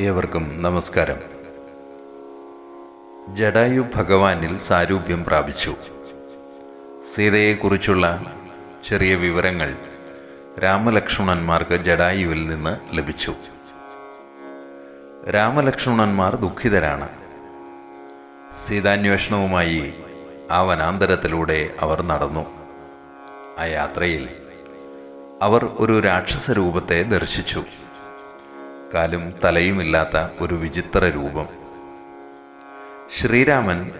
ഏവർക്കും നമസ്കാരം. ജഡായു ഭഗവാനിൽ സാരൂപ്യം പ്രാപിച്ചു. സീതയെക്കുറിച്ചുള്ള ചെറിയ വിവരങ്ങൾ രാമലക്ഷ്മണന്മാർക്ക് ജഡായുവിൽ നിന്ന് ലഭിച്ചു. രാമലക്ഷ്മണന്മാർ ദുഃഖിതരാണ്. സീതാന്വേഷണവുമായി ആ വനാന്തരത്തിലൂടെ അവർ നടന്നു. ആ യാത്രയിൽ അവർ ഒരു രാക്ഷസ രൂപത്തെ ദർശിച്ചു. കാലും തലയുമില്ലാത്ത ഒരു വിചിത്ര രൂപം. ശ്രീരാമൻ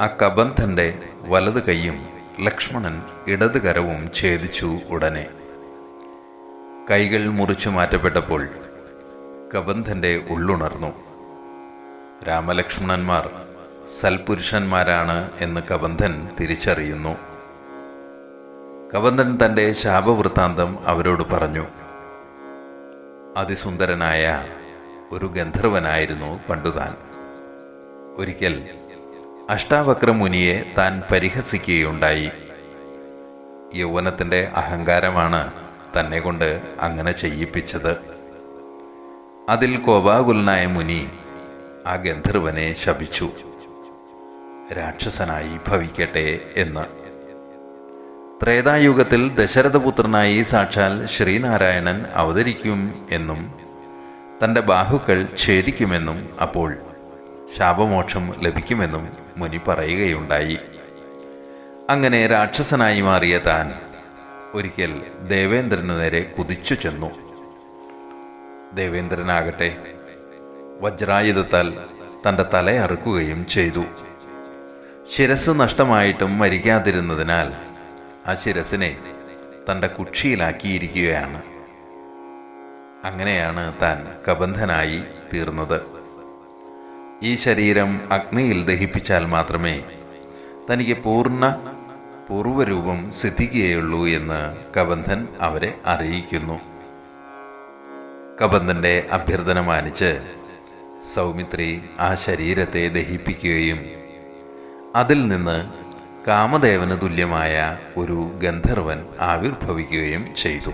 ആ കബന്ധന്റെ വലത് കൈയും ലക്ഷ്മണൻ ഇടത് കരവും ഛേദിച്ചു ഉടനെ. കൈകൾ മുറിച്ചു മാറ്റപ്പെട്ടപ്പോൾ കബന്ധന്റെ ഉള്ളുണർന്നു. രാമലക്ഷ്മണന്മാർ സൽപുരുഷന്മാരാണ് എന്ന് കബന്ധൻ തിരിച്ചറിയുന്നു. കബന്ധൻ തന്റെ ശാപവൃത്താന്തം അവരോട് പറഞ്ഞു. അതിസുന്ദരനായ ഒരു ഗന്ധർവനായിരുന്നു പണ്ടുതാൻ ഒരിക്കൽ അഷ്ടാവക്ര മുനിയെ താൻ പരിഹസിക്കുകയുണ്ടായി. യൗവനത്തിന്റെ അഹങ്കാരമാണ് തന്നെ കൊണ്ട് അങ്ങനെ ചെയ്യിപ്പിച്ചത്. അതിൽ കോപാകുലനായ മുനി ആ ഗന്ധർവനെ ശപിച്ചു. രാക്ഷസനായി ഭവിക്കട്ടെ എന്ന്. ത്രേതായുഗത്തിൽ ദശരഥപുത്രനായി സാക്ഷാൽ ശ്രീനാരായണൻ അവതരിക്കും എന്നും തന്റെ ബാഹുക്കൾ ഛേദിക്കുമെന്നും അപ്പോൾ ശാപമോക്ഷം ലഭിക്കുമെന്നും മുനി പറയുകയുണ്ടായി. അങ്ങനെ രാക്ഷസനായി മാറിയ താൻ ഒരിക്കൽ ദേവേന്ദ്രന് നേരെ കുതിച്ചു ചെന്നു. ദേവേന്ദ്രനാകട്ടെ വജ്രായുധത്താൽ തന്റെ തലയറുക്കുകയും ചെയ്തു. ശിരസ് നഷ്ടമായിട്ടും മരിക്കാതിരുന്നതിനാൽ ആ ശിരസിനെ തന്റെ കുക്ഷിയിലാക്കിയിരിക്കുകയാണ്. അങ്ങനെയാണ് താൻ കബന്ധനായി തീർന്നത്. ഈ ശരീരം അഗ്നിയിൽ ദഹിപ്പിച്ചാൽ മാത്രമേ തനിക്ക് പൂർണ പൂർവരൂപം സിദ്ധിക്കുകയുള്ളൂ എന്ന് കബന്ധൻ അവരെ അറിയിക്കുന്നു. കബന്ധന്റെ അഭ്യർത്ഥന മാനിച്ച് സൗമിത്രി ആ ശരീരത്തെ ദഹിപ്പിക്കുകയും അതിൽ നിന്ന് കാമദേവന് തുല്യമായ ഒരു ഗന്ധർവൻ ആവിർഭവിക്കുകയും ചെയ്തു.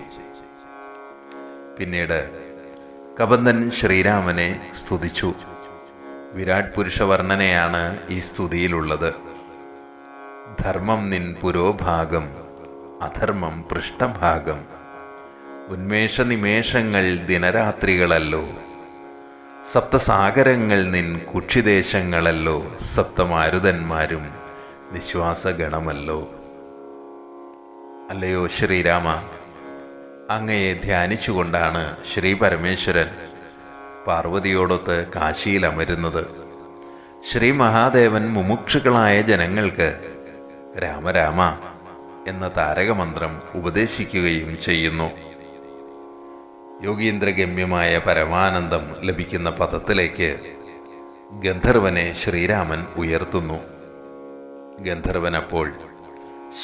പിന്നീട് കബന്ധൻ ശ്രീരാമനെ സ്തുതിച്ചു. വിരാട് പുരുഷ വർണനയാണ് ഈ സ്തുതിയിലുള്ളത്. ധർമ്മം നിൻ പുരോഭാഗം അധർമ്മം പൃഷ്ഠഭാഗം. ഉന്മേഷ നിമേഷങ്ങൾ ദിനരാത്രികളല്ലോ. സപ്തസാഗരങ്ങൾ നിൻ കുക്ഷിദേശങ്ങളല്ലോ. സപ്തമാരുതന്മാരും നിശ്വാസഗണമല്ലോ. അല്ലയോ ശ്രീരാമ അങ്ങയെ ധ്യാനിച്ചുകൊണ്ടാണ് ശ്രീ പരമേശ്വരൻ പാർവതിയോടൊത്ത് കാശിയിൽ അമരുന്നത്. ശ്രീ മഹാദേവൻ മുമുക്ഷുക്കളായ ജനങ്ങൾക്ക് രാമരാമ എന്ന താരകമന്ത്രം ഉപദേശിക്കുകയും ചെയ്യുന്നു. യോഗീന്ദ്രഗമ്യമായ പരമാനന്ദം ലഭിക്കുന്ന പദത്തിലേക്ക് ഗന്ധർവനെ ശ്രീരാമൻ ഉയർത്തുന്നു. ഗന്ധർവൻ അപ്പോൾ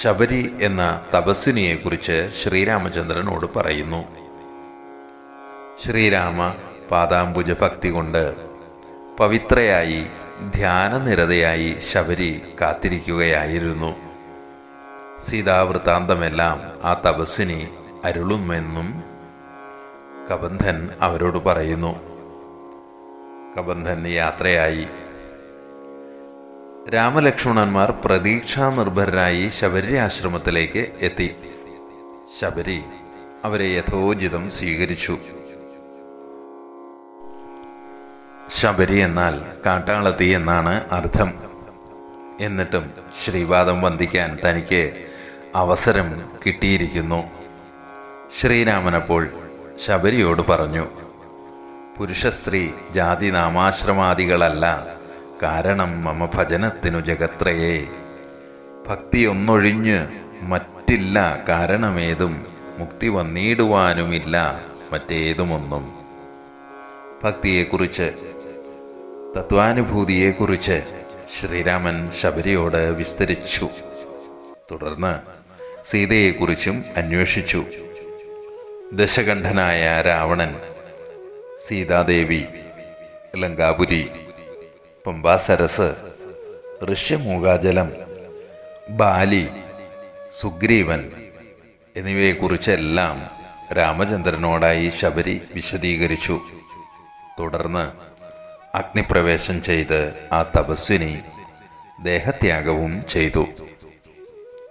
ശബരി എന്ന തപസ്വിനിയെക്കുറിച്ച് ശ്രീരാമചന്ദ്രനോട് പറയുന്നു. ശ്രീരാമ പാദാംബുജ ഭക്തി കൊണ്ട് പവിത്രയായി ധ്യാനനിരതയായി ശബരി കാത്തിരിക്കുകയായിരുന്നു. സീതാവൃത്താന്തമെല്ലാം ആ തപസ്വിനി അരുളുമെന്നും കബന്ധൻ അവരോട് പറയുന്നു. കബന്ധൻ യാത്രയായി രാമലക്ഷ്മണന്മാർ പ്രതീക്ഷാനിർഭരരായി ശബരി ആശ്രമത്തിലേക്ക് എത്തി. ശബരി അവരെ യഥോചിതം സ്വീകരിച്ചു. ശബരി എന്നാൽ കാട്ടാളത്തി എന്നാണ് അർത്ഥം. എന്നിട്ടും ശ്രീവാദം വന്ദിക്കാൻ തനിക്ക് അവസരം കിട്ടിയിരിക്കുന്നു. ശ്രീരാമനപ്പോൾ ശബരിയോട് പറഞ്ഞു പുരുഷ സ്ത്രീ ജാതി നാമാശ്രമാദികളല്ല കാരണം മമ ഭജനത്തിനു ജഗത്രയെ. ഭക്തിയൊന്നൊഴിഞ്ഞ് മറ്റില്ല കാരണമേതും മുക്തി വന്നിടുവാനുമില്ല മറ്റേതുമൊന്നും. ഭക്തിയെക്കുറിച്ച് തത്വാനുഭൂതിയെക്കുറിച്ച് ശ്രീരാമൻ ശബരിയോട് വിസ്തരിച്ചു. തുടർന്ന് സീതയെക്കുറിച്ചും അന്വേഷിച്ചു. ദശകണ്ഠനായ രാവണൻ സീതാദേവി ലങ്കാപുരി പമ്പാസരസ് ഋഷ്യമൂകാജലം ബാലി സുഗ്രീവൻ എന്നിവയെക്കുറിച്ചെല്ലാം രാമചന്ദ്രനോടായി ശബരി വിശദീകരിച്ചു. തുടർന്ന് അഗ്നിപ്രവേശം ചെയ്ത് ആ തപസ്വിനി ദേഹത്യാഗവും ചെയ്തു.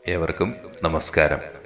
ഏവർക്കും നമസ്കാരം.